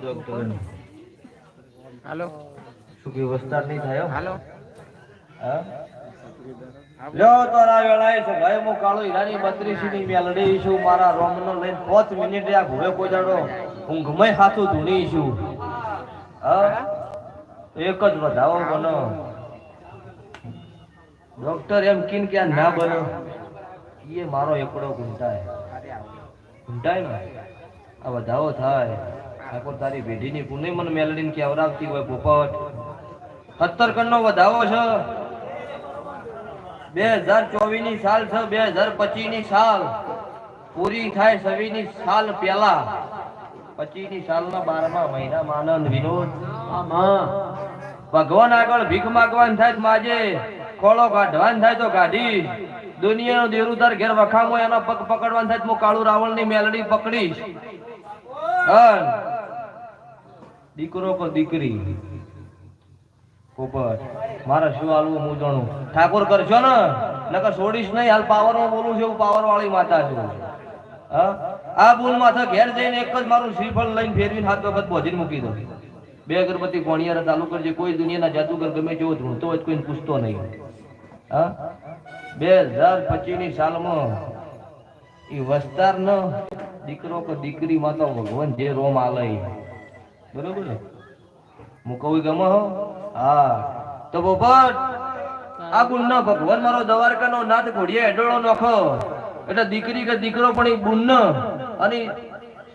ડોક્ટરની હાલો. શું કીધું વસ્તાર નહીં થાય? હાલો. હા? લ્યો તારા વેળાએ છે. ભાઈ હું કાળો હીરાની બત્રીસી ની મેલડી છું. મારા રોમનો લઈને પાંચ મિનિટે આ ઘોડે કોજાડો. ઊંઘમાં હાથું ધૂણી છું. હા? એક જ વધાવો બનો. ડોક્ટર એમ કીન કે ના બનો. એ મારો એકડો ઘૂંટાય ઘૂંટાય ને? આ વધાવો થાય. ઠાકોર તારી પેઢીની પુણે મને મેલડીને કેવરાવતી હોય પોપટ. સત્તર કણનો વધાવો છે. બે હજાર ચોવીસની સાલ છે, બે હજાર પચીસની સાલ. પૂરી થાય છવ્વીસની સાલ પેલા પચીસની સાલ ના બારમા મહિના આનંદ વિનોદ. ભગવાન આગળ ભીખ માગવાન થાય માજે. ખોળો કાઢવાન થાય તો કાઢી. દુનિયાનો દેરુદાર ઘેર વખામો એનો પગ પકડવાન થાય તો કાળુ રાવણની મેલડી પકડીશ. દીકરો પર દીકરી. પોપટ મારે શું હાલવું હું જાણું. ઠાકોર કરશો ને. નકર છોડીશ નહીં. હાલ પાવરમાં બોલું છું પાવર વાળી માતા છું આ ભૂલ માથે ઘેર જઈને એક જ મારું શ્રીફળ લઈને ફેરવીને હાથ વખત ભોજન મૂકી દો બે અગરબત્તી કોણિયાર ચાલુ કરજે. કોઈ દુનિયાના જાદુગર ગમે તેવો ધૂણતો હોય કોઈને પૂછતો નહીં. હા? બે હજાર પચીસની સાલમાં એ વસ્તાર ન દીકરો કે દીકરી માં તો ભગવાન જે રોમ આલે બરોબર? હું કહું ગમો હો? તો પોપટ આ બુન ભગવાન મારો દ્વારકાનો નાથ ઘોડીએ એડોળો નોખો. એટલે દીકરી કે દીકરો પણ એ ગુન્ન અને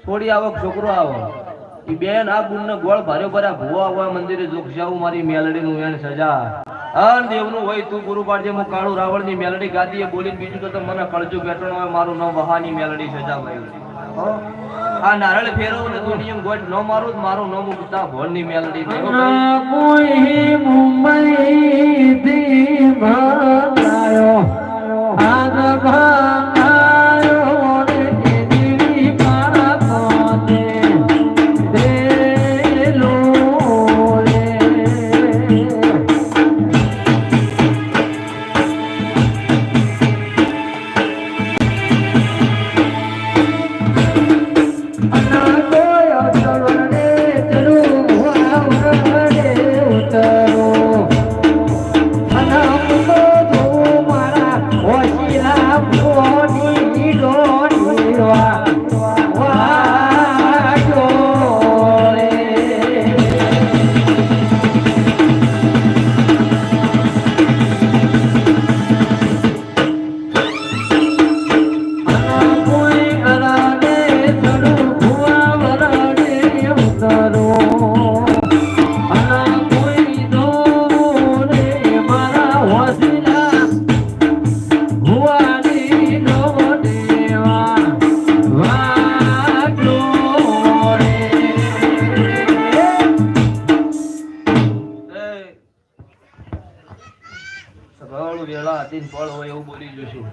થોડી આવક છોકરો આવો. એ બેન આ બુન ગોળ ભારે ભર્યા ભૂવા હોય મંદિરે જોક્ષાવું મારી મેલડી નું એન સજા. અન દેવનું હોય તું ગુરુ પાડજે, હું કાળુ રાવણની મેલડી ગાદીએ બોલીને બીજું તો મને કળજુ બેઠણ હોય, મારું ન વહાની મેલડી સજા ભાઈ? આ નારળ ફેરવું ને તું નિયમ ગોઠ, નો મારું મારું ન મુકતા ભોળની મેલડી કોઈ મુંબઈ સભાવાળું વેળા હતી ફળ હોય એવું બોલી જોશું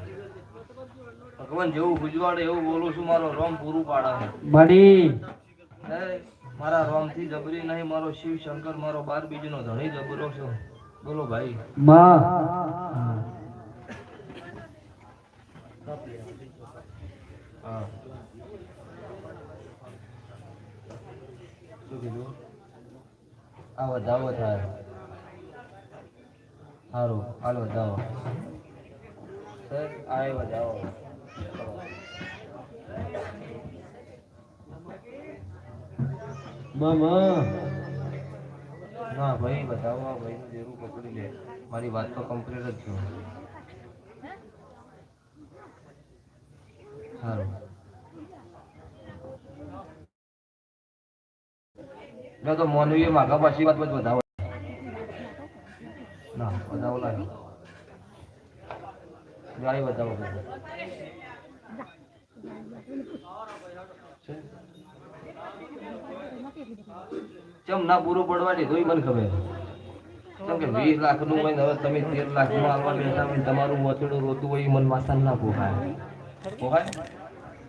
ભગવાન જેવું ગુજવાડે એવું બોલું છું મારો રોમ પૂરું પાડે બડી મારા રોમથી જબરી નહીં મારો શિવ શંકર મારો બાર બીજનો ધણી જબરો છો. બોલો ભાઈ. માં. હા. શું કીધું? આ વધાવો થાય. સારું હાલો, જાઓ. સર આવ્યો જાઓ. મામા. ના, ભાઈ, બતાવો, આ ભાઈનું જેવું પકડી લે. મારી વાત તો કમ્પ્લીટ જ છું. સારું ના, તો મોનવીએ માગા પાછી વાત જ વધાવો ના ચમ ના પૂરું પડવા દે, તોય મને ખબર કેમ કે વીસ લાખનું હોય હવે તમે તેર લાખનું આવવા બેઠા હોય તમારું વચડું રોતું હોય મન માથા ના પોખાય પોખાય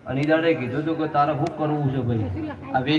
અને દાડે કીધું હતું કે તારે શું કરવું છે ભાઈ? આ વેશ